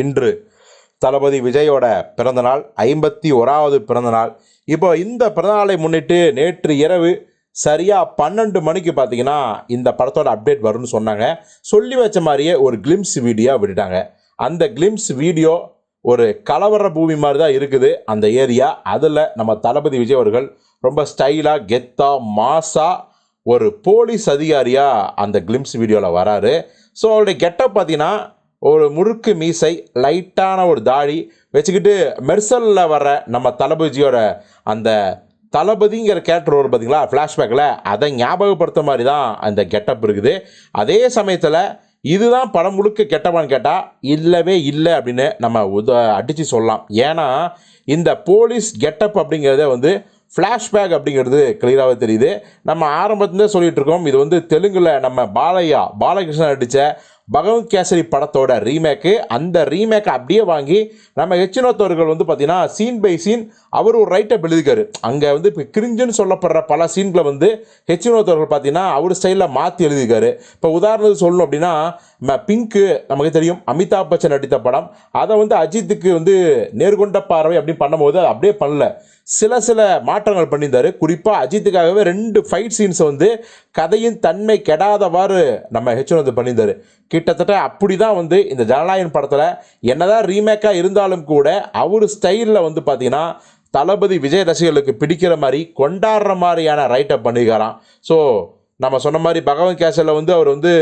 இன்று தளபதி விஜயோட பிறந்தநாள் ஐம்பத்தி ஓராவது பிறந்தநாள். இப்போ இந்த பிறந்தநாளை முன்னிட்டு நேற்று இரவு சரியாக பன்னெண்டு மணிக்கு பார்த்தீங்கன்னா இந்த படத்தோட அப்டேட் வரும்னு சொன்னாங்க. சொல்லி வச்ச மாதிரியே ஒரு கிளிம்ஸ் வீடியோ விட்டுட்டாங்க. அந்த கிளிம்ஸ் வீடியோ ஒரு கலவர பூமி மாதிரி தான் இருக்குது அந்த ஏரியா. அதில் நம்ம தளபதி விஜய் அவர்கள் ரொம்ப ஸ்டைலாக கெத்தா மாஸாக ஒரு போலீஸ் அதிகாரியாக அந்த கிளிம்ஸ் வீடியோவில் வராரு. ஸோ அவருடைய கெட்டப் பார்த்தீங்கன்னா ஒரு முறுக்கு மீசை லைட்டான ஒரு தாடி வச்சுக்கிட்டு மெர்சலில் வர நம்ம தளபதியோட அந்த தளபதிங்கிற கேரக்டர் வரும் பார்த்தீங்களா? ஃப்ளாஷ்பேக்கில் அதை ஞாபகப்படுத்த மாதிரி தான் அந்த கெட்டப் இருக்குது. அதே சமயத்தில் இதுதான் படம் முழுக்க கெட்டவான்னு கேட்டால் இல்லவே இல்லை அப்படின்னு நம்ம உத அடித்து சொல்லலாம். ஏன்னா இந்த போலீஸ் கெட்டப் அப்படிங்கிறத வந்து ஃப்ளாஷ்பேக் அப்படிங்கிறது கிளியராகவே தெரியுது. நம்ம ஆரம்பத்துலேருந்தே சொல்லிகிட்டு இருக்கோம் இது வந்து தெலுங்கில் நம்ம பாலையா பாலகிருஷ்ணன் அடித்த பகவத் கேசரி படத்தோட ரீமேக்கு. அந்த ரீமேக்கை அப்படியே வாங்கி நம்ம ஹெச்னோத்தவர்கள் வந்து பார்த்தீங்கன்னா சீன் பை சீன் அவர் ஒரு ரைட்டப் எழுதிக்காரு அங்கே வந்து இப்போ கிரிஞ்சுன்னு சொல்லப்படுற பல சீன்களை வந்து ஹெச்னோத்தவர்கள் பார்த்தீங்கன்னா அவர் ஸ்டைலில் மாற்றி எழுதிக்காரு இப்போ உதாரணத்துக்கு சொல்லணும் அப்படின்னா பிங்க்கு நமக்கு தெரியும் அமிதாப் பச்சன் நடித்த படம். அதை வந்து அஜித்துக்கு வந்து நேர்கொண்ட பார்வை அப்படின்னு பண்ணும்போது அது அப்படியே பண்ணல. சில சில மாற்றங்கள் பண்ணியிருந்தார். குறிப்பாக அஜித்துக்காகவே ரெண்டு ஃபைட் சீன்ஸை வந்து கதையின் தன்மை கெடாதவாறு நம்ம ஹெச்னோத்தர் பண்ணியிருந்தார். கிட்டத்தட்ட அப்படி தான் வந்து இந்த ஜனநாயகன் படத்தில் என்னதான் ரீமேக்காக இருந்தாலும் கூட அவர் ஸ்டைலில் வந்து பார்த்தீங்கன்னா தளபதி விஜய் ரசிகர்களுக்கு பிடிக்கிற மாதிரி கொண்டாடுற மாதிரியான ரைட்டப் பண்ணியிருக்காராம் ஸோ நம்ம சொன்ன மாதிரி பகவன் கேசலில் வந்து அவர் வந்து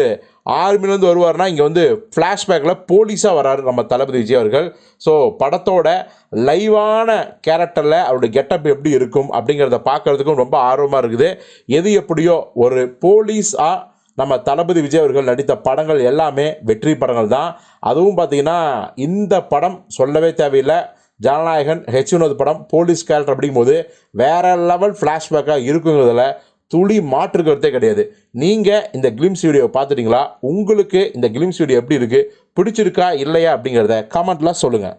ஆர்மிலேருந்து வருவார்னா இங்கே வந்து ஃப்ளாஷ்பேக்கில் போலீஸாக வராரு நம்ம தளபதி விஜய் அவர்கள். ஸோ படத்தோட லைவான கேரக்டரில் அவருடைய கெட்டப் எப்படி இருக்கும் அப்படிங்கிறத பார்க்கறதுக்கும் ரொம்ப ஆர்வமாக இருக்குது. எது எப்படியோ ஒரு போலீஸாக நம்ம தளபதி விஜய் அவர்கள் நடித்த படங்கள் எல்லாமே வெற்றி படங்கள் தான். அதுவும் பார்த்தீங்கன்னா இந்த படம் சொல்லவே தேவையில்லை. ஜனநாயகன் ஹெச் வினோத் படம் போலீஸ் கேரக்டர் அப்படிங்கும்போது வேறு லெவல் ஃப்ளாஷ்பேக்காக இருக்குங்கிறதுல துளி மாற்று கருத்தே கிடையாது. நீங்கள் இந்த கிளிம்ஸ் வீடியோ பார்த்துட்டிங்களா? உங்களுக்கு இந்த கிளிம்ஸ் வீடியோ எப்படி இருக்குது பிடிச்சிருக்கா? இல்லையா? அப்படிங்கிறத கமெண்ட்லாம் சொல்லுங்கள்